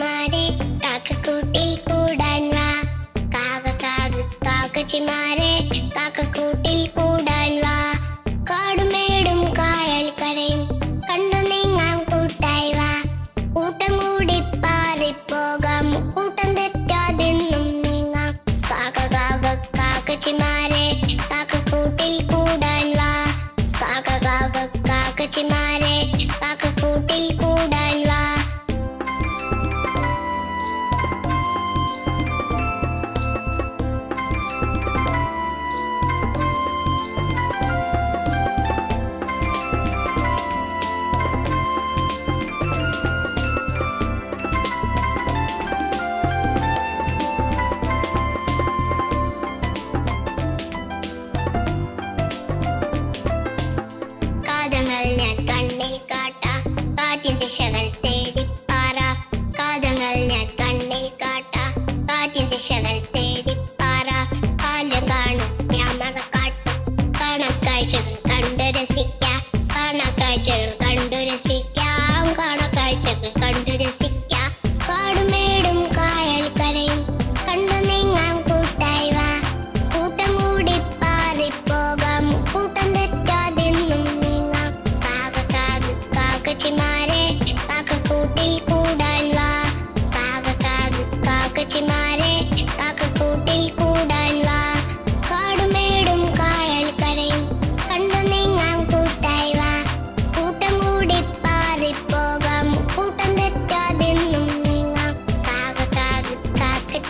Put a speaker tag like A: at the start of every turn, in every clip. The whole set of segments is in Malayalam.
A: കാക്കച്ചിമാരെ കാക്കക്കൂട്ടിൽ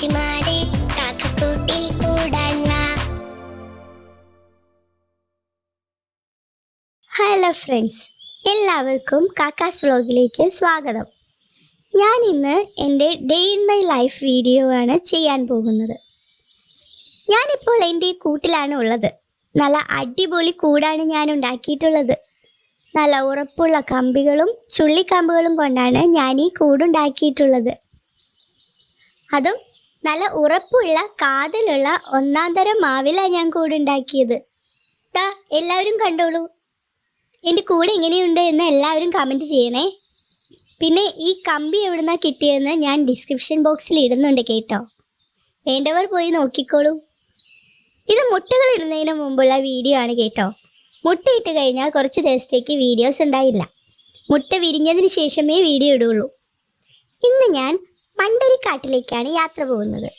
B: ഹലോ ഫ്രണ്ട്സ് എല്ലാവർക്കും കാക്കാസ് വ്ലോഗിലേക്ക് സ്വാഗതം. ഞാൻ ഇന്ന് എന്റെ day in my life video ആണ് ചെയ്യാൻ പോകുന്നത്. ഞാനിപ്പോൾ എന്റെ കൂട്ടിലാണ് ഉള്ളത്. നല്ല അടിപൊളി കൂടാണ് ഞാൻ ഉണ്ടാക്കിയിട്ടുള്ളത്. നല്ല ഉറപ്പുള്ള കമ്പികളും ചുള്ളിക്കമ്പുകളും കൊണ്ടാണ് ഞാൻ ഈ കൂടുണ്ടാക്കിയിട്ടുള്ളത് അതും നല്ല ഉറപ്പുള്ള കാതലുള്ള ഒന്നാം തരം മാവിലാണ് ഞാൻ കൂടുണ്ടാക്കിയത്. ദാ എല്ലാവരും കണ്ടോളൂ. എന്റെ കൂടെ എങ്ങനെയുണ്ട് എന്ന് എല്ലാവരും കമന്റ് ചെയ്യണേ. പിന്നെ ഈ കമ്പി എവിടുന്നാ കിട്ടിയതെന്ന് ഞാൻ ഡിസ്ക്രിപ്ഷൻ ബോക്സിൽ ഇടുന്നുണ്ട് കേട്ടോ. വേണ്ടവർ പോയി നോക്കിക്കോളൂ. ഇത് മുട്ടകൾ ഇടുന്നതിന് മുമ്പുള്ള വീഡിയോ ആണ് കേട്ടോ. മുട്ടയിട്ട് കഴിഞ്ഞാൽ കുറച്ച് ദിവസത്തേക്ക് വീഡിയോസ് ഉണ്ടായില്ല. മുട്ട വിരിഞ്ഞതിന് ശേഷമേ വീഡിയോ ഇടുള്ളൂ. ഇന്ന് ഞാൻ മണ്ടരിക്കാട്ടിലേക്കാണ് യാത്ര പോകുന്നത്.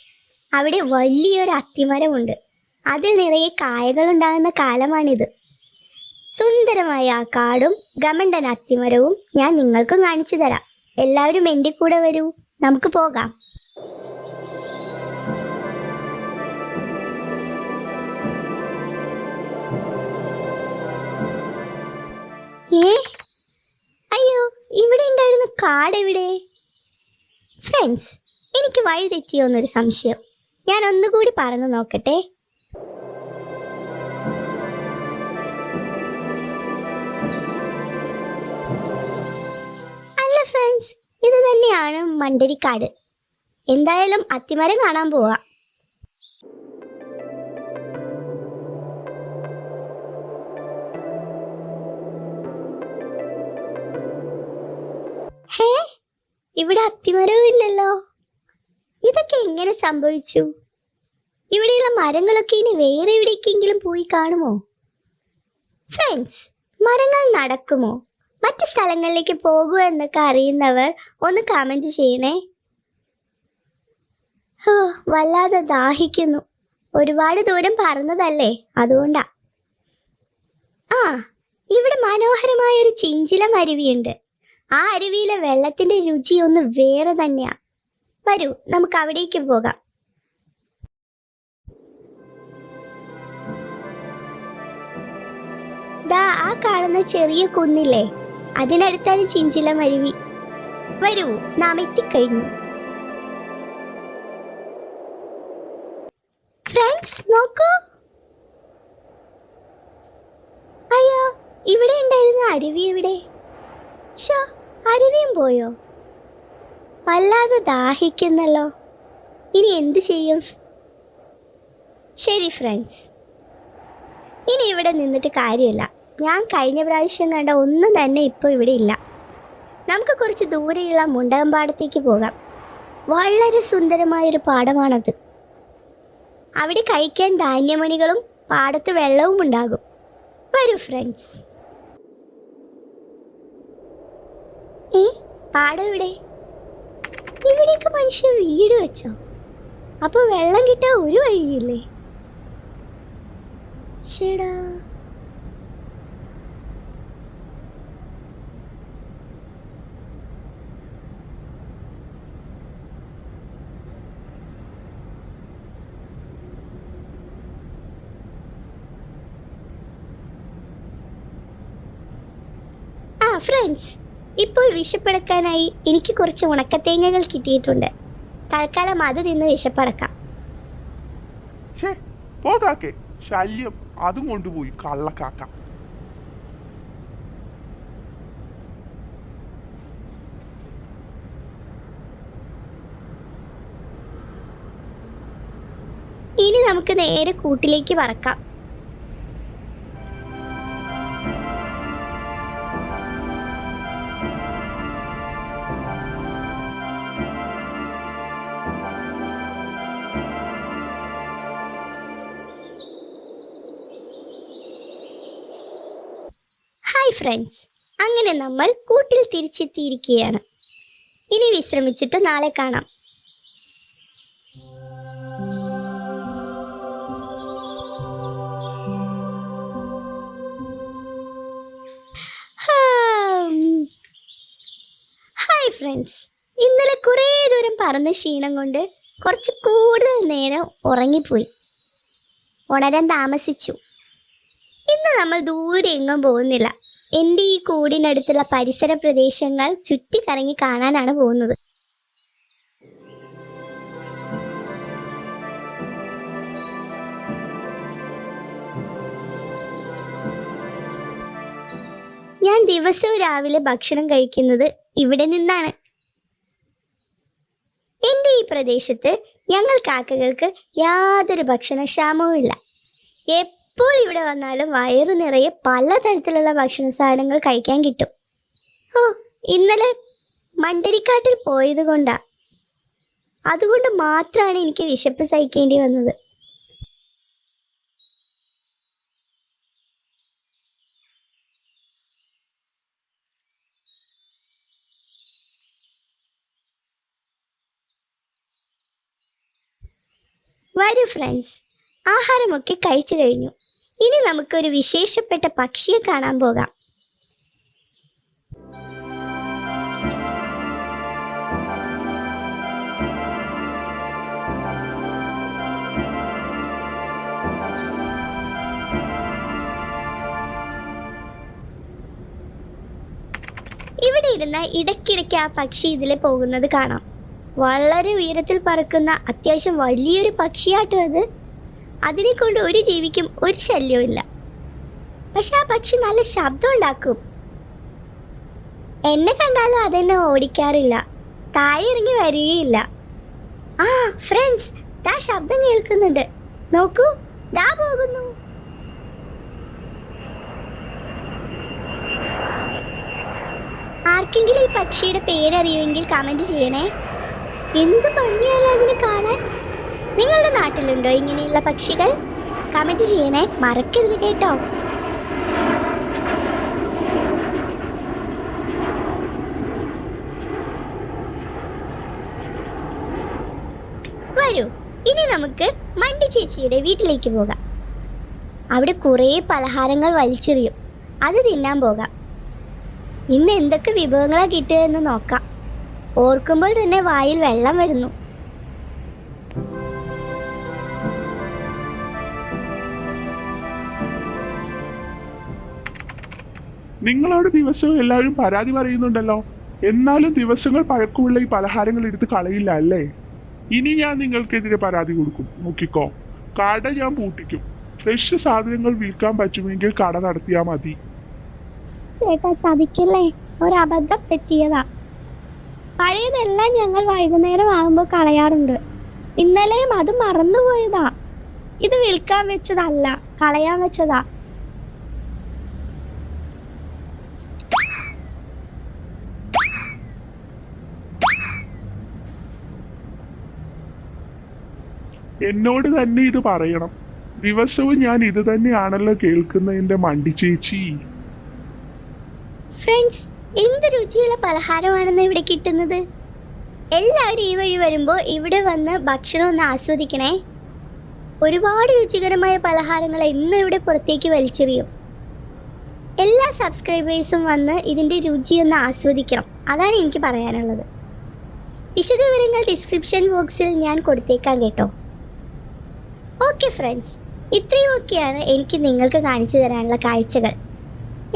B: അവിടെ വലിയൊരു അത്തിമരമുണ്ട്. അതിൽ നിറയെ കായകൾ ഉണ്ടാകുന്ന കാലമാണിത്. സുന്ദരമായ ആ കാടും ഗമണ്ടൻ അത്തിമരവും ഞാൻ നിങ്ങൾക്കും കാണിച്ചു തരാം. എല്ലാവരും എന്റെ കൂടെ വരൂ. നമുക്ക് പോകാം. ഏ? അയ്യോ ഇവിടെ ഉണ്ടായിരുന്ന കാട് എവിടെ ഫ്രണ്ട്സ് എനിക്ക് വഴി തെറ്റിയോ എന്നൊരു സംശയം. ഞാൻ ഒന്നുകൂടി പറഞ്ഞു നോക്കട്ടെ. അല്ല ഫ്രണ്ട്സ് ഇത് തന്നെയാണ് മണ്ടരിക്കാട്. എന്തായാലും അത്തിമരം കാണാൻ പോവാ. ഹേ ഇവിടെ അത്തിമരവും ഇല്ലല്ലോ. ഇതൊക്കെ എങ്ങനെ സംഭവിച്ചു? ഇവിടെയുള്ള മരങ്ങളൊക്കെ ഇനി വേറെ എവിടേക്കെങ്കിലും പോയി കാണുമോ? ഫ്രണ്ട്സ് മരങ്ങൾ നടക്കുമോ? മറ്റു സ്ഥലങ്ങളിലേക്ക് പോകുക എന്നൊക്കെ അറിയുന്നവർ ഒന്ന് കമന്റ് ചെയ്യണേ. ഹോ വല്ലാതെ ദാഹിക്കുന്നു. ഒരുപാട് ദൂരം പറന്നതല്ലേ അതുകൊണ്ടാ. ആ ഇവിടെ മനോഹരമായ ഒരു ചിഞ്ചിലം അരുവിയുണ്ട്. ആ അരുവിയിലെ വെള്ളത്തിന്റെ രുചി ഒന്ന് വേറെ തന്നെയാ. വരൂ നമുക്ക് അവിടേക്ക് പോകാം. ദാ ആ കാണുന്ന ചെറിയ കുന്നില്ലേ? അതിനടുത്താണ് ചിഞ്ചിലം അരുവി. വരൂ നാം എത്തിക്കഴിഞ്ഞു. ഫ്രണ്ട്സ് നോക്കൂ. അയ്യോ ഇവിടെ ഉണ്ടായിരുന്ന അരുവി എവിടെ? ഷോ അരുവിയും പോയോ? വല്ലാതെ ദാഹിക്കുന്നല്ലോ. ഇനി എന്തു ചെയ്യും? ശരി ഫ്രണ്ട്സ് ഇനി ഇവിടെ നിന്നിട്ട് കാര്യമില്ല. ഞാൻ കഴിഞ്ഞ പ്രാവശ്യം കണ്ട ഒന്നും തന്നെ ഇപ്പോൾ ഇവിടെ ഇല്ല. നമുക്ക് കുറച്ച് ദൂരെയുള്ള മുണ്ടകമ്പാടത്തേക്ക് പോകാം. വളരെ സുന്ദരമായൊരു പാടമാണത്. അവിടെ കഴിക്കാൻ ധാന്യമണികളും പാടത്ത് വെള്ളവും ഉണ്ടാകും. വരൂ ഫ്രണ്ട്സ് ഏ പാടം ഇവിടെ? ഇവിടെയൊക്കെ മനുഷ്യർ വീട് വെച്ചോ. അപ്പൊ വെള്ളം കിട്ടാൻ ഒരു വഴിയില്ലേ? ആ ഫ്രണ്ട്സ് ഇപ്പോൾ വിശപ്പടക്കാനായി എനിക്ക് കുറച്ച് ഉണക്കത്തേങ്ങകൾ കിട്ടിയിട്ടുണ്ട്. തൽക്കാലം അത് നിന്ന് വിശപ്പടക്കാം.
C: ശല്യം. അതും കൊണ്ടുപോയി കള്ളക്കാക്ക.
B: ഇനി നമുക്ക് നേരെ കൂട്ടിലേക്ക് പറക്കാം. ഫ്രണ്ട്സ് അങ്ങനെ നമ്മൾ കൂട്ടിൽ തിരിച്ചെത്തിയിരിക്കുകയാണ്. ഇനി വിശ്രമിച്ചിട്ട് നാളെ കാണാം. ഹായ് ഫ്രണ്ട്സ് ഇന്നലെ കുറേ ദൂരം പറന്ന ക്ഷീണം കൊണ്ട് കുറച്ച് കൂടുതൽ നേരം ഉറങ്ങിപ്പോയി. ഉണരാൻ താമസിച്ചു. ഇന്ന് നമ്മൾ ദൂരെ എങ്ങും പോകുന്നില്ല. എന്റെ ഈ കൂടിനടുത്തുള്ള പരിസര പ്രദേശങ്ങൾ ചുറ്റിക്കറങ്ങി കാണാനാണ് പോകുന്നത്. ഞാൻ ദിവസവും രാവിലെ ഭക്ഷണം കഴിക്കുന്നത് ഇവിടെ നിന്നാണ്. എന്റെ ഈ പ്രദേശത്ത് ഞങ്ങൾ കാക്കകൾക്ക് യാതൊരു ഭക്ഷണക്ഷാമവും ഇല്ല എപ്പോൾ ഇവിടെ വന്നാലും വയറ് നിറയെ പലതരത്തിലുള്ള ഭക്ഷണ സാധനങ്ങൾ കഴിക്കാൻ കിട്ടും. ഓ ഇന്നലെ മണ്ടരിക്കാട്ടിൽ പോയത് കൊണ്ടാ. അതുകൊണ്ട് മാത്രമാണ് എനിക്ക് വിശപ്പ് സഹിക്കേണ്ടി വന്നത്. വരൂ ഫ്രണ്ട്സ് ആഹാരമൊക്കെ കഴിച്ചു കഴിഞ്ഞു. ഇനി നമുക്കൊരു വിശേഷപ്പെട്ട പക്ഷിയെ കാണാൻ പോകാം. ഇവിടെ ഇരുന്ന ഇടയ്ക്കിടയ്ക്ക് ആ പക്ഷി ഇതിലെ പോകുന്നത് കാണാം. വളരെ ഉയരത്തിൽ പറക്കുന്ന അത്യാവശ്യം വലിയൊരു പക്ഷിയാട്ടോ അത്. അതിനെ കൊണ്ട് ഒരു ജീവിക്കും ഒരു ശല്യവും ഇല്ല. പക്ഷെ ആ പക്ഷി നല്ല ശബ്ദം ഉണ്ടാക്കും. എന്നെ കണ്ടാലും അതെന്നെ ഓടിക്കാറില്ല. താഴെ ഇറങ്ങി വരികയില്ല. ആ ഫ്രണ്ട്സ് ദാ ശബ്ദം കേൾക്കുന്നുണ്ട്. നോക്കൂ ദാ പോകുന്നു. ആർക്കെങ്കിലും ഈ പക്ഷിയുടെ പേരറിയുമെങ്കിൽ കമന്റ് ചെയ്യണേ. എന്ത് ഭംഗിയല്ല അതിനെ കാണാൻ നിങ്ങളുടെ നാട്ടിലുണ്ടോ ഇങ്ങനെയുള്ള പക്ഷികൾ? കമന്റ് ചെയ്യണേ മറക്കരുത് കേട്ടോ. വരൂ ഇനി നമുക്ക് മണ്ടി ചേച്ചിയുടെ വീട്ടിലേക്ക് പോകാം. അവിടെ കുറേ പലഹാരങ്ങൾ വലിച്ചെറിയും. അത് തിന്നാൻ പോകാം. ഇന്ന് എന്തൊക്കെ വിഭവങ്ങളാണ് കിട്ടുക എന്ന് നോക്കാം. ഓർക്കുമ്പോൾ തന്നെ വായിൽ വെള്ളം വരുന്നു.
C: നിങ്ങളോട് ദിവസവും എല്ലാവരും പരാതി പറയുന്നുണ്ടല്ലോ. എന്നാലും ദിവസങ്ങൾ പഴക്കമുള്ള ഈ പലഹാരങ്ങൾ എടുത്ത് കളയില്ല അല്ലേ? ഇനി ഞാൻ നിങ്ങൾക്കെതിരെ പരാതി കൊടുക്കും. നോക്കിക്കോ. കട ഞാൻ പൂട്ടിക്കും. ഫ്രഷ് സാധനങ്ങൾ വിൽക്കാൻ പറ്റുമെങ്കിൽ കട നടത്തിയാ മതി.
B: ചേട്ടാ ചതിക്കല്ലേ? ഒരബദ്ധം പറ്റിയതാ. പഴയതെല്ലാം ഞങ്ങൾ വൈകുന്നേരം ആകുമ്പോൾ കളയാറുണ്ട്. ഇന്നലെയും അത് മറന്നുപോയതാ. ഇത് വിൽക്കാൻ വെച്ചതല്ല കളയാൻ വെച്ചതാ.
C: എന്നോട് തന്നെ ഇത് പറയണം. ദിവസവും ഞാൻ ഇത് തന്നെയാണല്ലോ കേൾക്കുന്നതിന്റെ മണ്ടി ചേച്ചി.
B: ഫ്രണ്ട്സ് എന്ത് രുചിയുള്ള പലഹാരമാണെന്ന് ഇവിടെ കിട്ടുന്നത്? എല്ലാവരും ഈ വഴി വരുമ്പോൾ ഇവിടെ വന്ന് ഭക്ഷണം ഒന്ന് ആസ്വദിക്കണേ. ഒരുപാട് രുചികരമായ പലഹാരങ്ങൾ ഇന്ന് ഇവിടെ പുറത്തേക്ക് വലിച്ചെറിയും. എല്ലാ സബ്സ്ക്രൈബേഴ്സും വന്ന് ഇതിന്റെ രുചി ഒന്ന് ആസ്വദിക്കണം. അതാണ് എനിക്ക് പറയാനുള്ളത്. വിശദവിവരങ്ങൾ ഡിസ്ക്രിപ്ഷൻ ബോക്സിൽ ഞാൻ കൊടുത്തേക്കാം കേട്ടോ. ഓക്കെ ഫ്രണ്ട്സ് ഇത്രയുമൊക്കെയാണ് എനിക്ക് നിങ്ങൾക്ക് കാണിച്ചു തരാനുള്ള കാഴ്ചകൾ.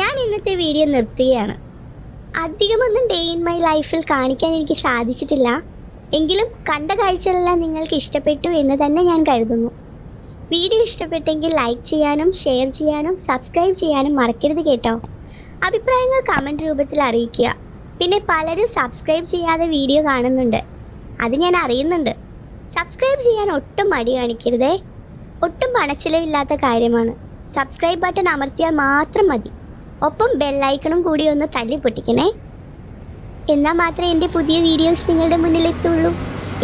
B: ഞാൻ ഇന്നത്തെ വീഡിയോ നിർത്തുകയാണ്. അധികമൊന്നും ഡേ ഇൻ മൈ ലൈഫിൽ കാണിക്കാൻ എനിക്ക് സാധിച്ചിട്ടില്ല. എങ്കിലും കണ്ട കാഴ്ചകളെല്ലാം നിങ്ങൾക്ക് ഇഷ്ടപ്പെട്ടു എന്ന് തന്നെ ഞാൻ കരുതുന്നു. വീഡിയോ ഇഷ്ടപ്പെട്ടെങ്കിൽ ലൈക്ക് ചെയ്യാനും ഷെയർ ചെയ്യാനും സബ്സ്ക്രൈബ് ചെയ്യാനും മറക്കരുത് കേട്ടോ. അഭിപ്രായങ്ങൾ കമന്റ് രൂപത്തിൽ അറിയിക്കുക. പിന്നെ പലരും സബ്സ്ക്രൈബ് ചെയ്യാതെ വീഡിയോ കാണുന്നുണ്ട്. അത് ഞാൻ അറിയുന്നുണ്ട്. സബ്സ്ക്രൈബ് ചെയ്യാൻ ഒട്ടും മടി കാണിക്കരുതേ. ഒട്ടും പണച്ചിലവില്ലാത്ത കാര്യമാണ്. സബ്സ്ക്രൈബ് ബട്ടൺ അമർത്തിയാൽ മാത്രം മതി. ഒപ്പം ബെല്ലൈക്കണും കൂടി ഒന്ന് തല്ലി പൊട്ടിക്കണേ. എന്നാൽ മാത്രമേ എന്റെ പുതിയ വീഡിയോസ് നിങ്ങളുടെ മുന്നിലെത്തുള്ളൂ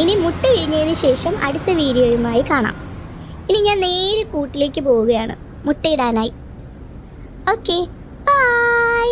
B: ഇനി മുട്ട വിരിഞ്ഞതിന് ശേഷം അടുത്ത വീഡിയോയുമായി കാണാം. ഇനി ഞാൻ നേരെ കൂട്ടിലേക്ക് പോവുകയാണ്. മുട്ടയിടാനായി. Okay bye